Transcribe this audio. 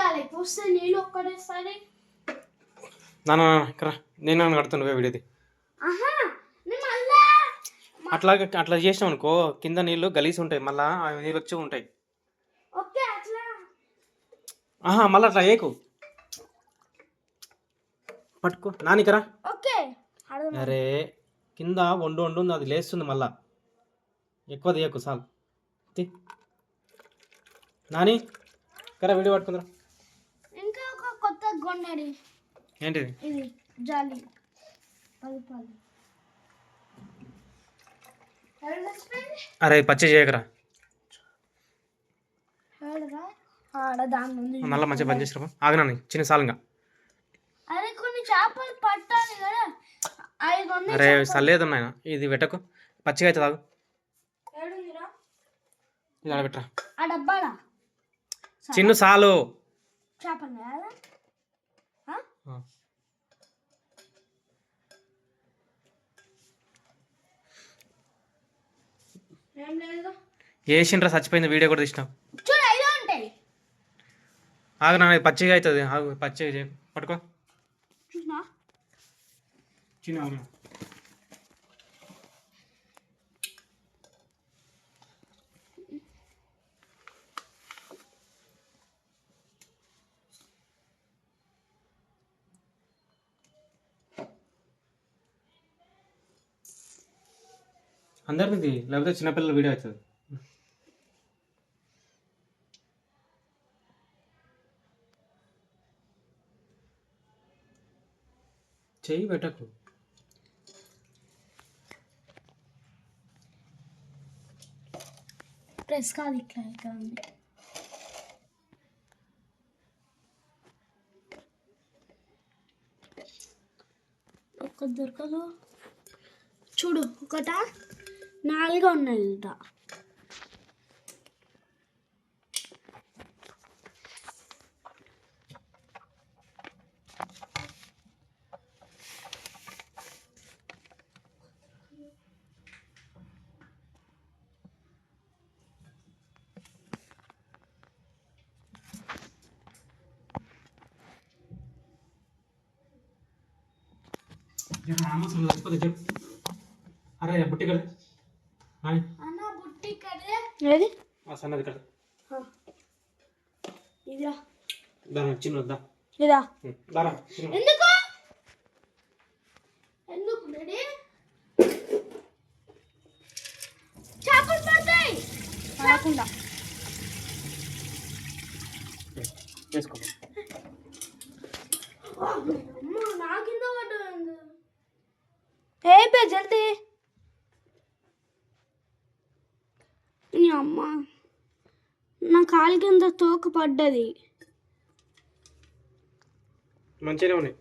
తీయాలి వస్తే నీళ్ళు ఒక్కటేసారి నాన్న ఇక్కడ నేను నన్ను కడుతున్నా నేను మళ్ళా అట్లా అట్లా చేసినాం అనుకో కింద నీళ్ళు గలీసి ఉంటాయి. మళ్ళా నీళ్ళు వచ్చి ఉంటాయి. ఆహా మళ్ళీ అట్లా ఏకు పట్టుకో. నానికరా అరే కింద వండు వండు అది లేస్తుంది మళ్ళా. ఎక్కువ తీయకు సాల్ నాని కరా వీడియో పట్టుకుందరా. గొండడి ఏంటిది? ఇది జాలి. పది అరే పచ్చి చేయకరా. మళ్ళీ మంచిగా బంద్ చేసిరా ఆగనాని చిన్న సాలంగా. అరే కొన్ని చేపలు పట్టాలి కదా. అరే సల్లేదు నాయన. ఇది పెట్టకు. పచ్చిగా ఆగు ఏడుందిరా? ఇది ఆడ పెట్టరా ఆ డబ్బాలా? చిన్ను సాలు. చేపలు వేసిండ్రా చచ్చిపోయింది వీడియో కూడా తీసినాం చూడు ఐదు ఉంటాయి ఆగు ఇది పచ్చిగా అవుతుంది. ఆగు పచ్చిగా పట్టుకో. చిన్న అందరిది లేకపోతే చిన్నపిల్లల వీడియో అవుతుంది. చెయ్యి పెట్టకు. ప్రెస్ కాదు ఇట్లా ఇక్కడ ఉంది ఒక్క దొరకదు చూడు ఒకట? నాలుగు ఉన్నాయి ఇంట అరే బుట్టి కదా నాని అన్న బుట్టి కదే ఏది? ఆ సన్నది కదా ఇదిరా. దాని చిన్న దా ఇదా. ఉం, దారా చిన్న ఎందుకు? ఎందుకు డాడీ? చేపలు పడతాయి. పడకుండా వేసుకో. అమ్మ నా కింద ఏ పే జల్దీ. నీ అమ్మ. నా కాలు కింద తోక పడ్డది. మంచిగానే ఉన్నాయి.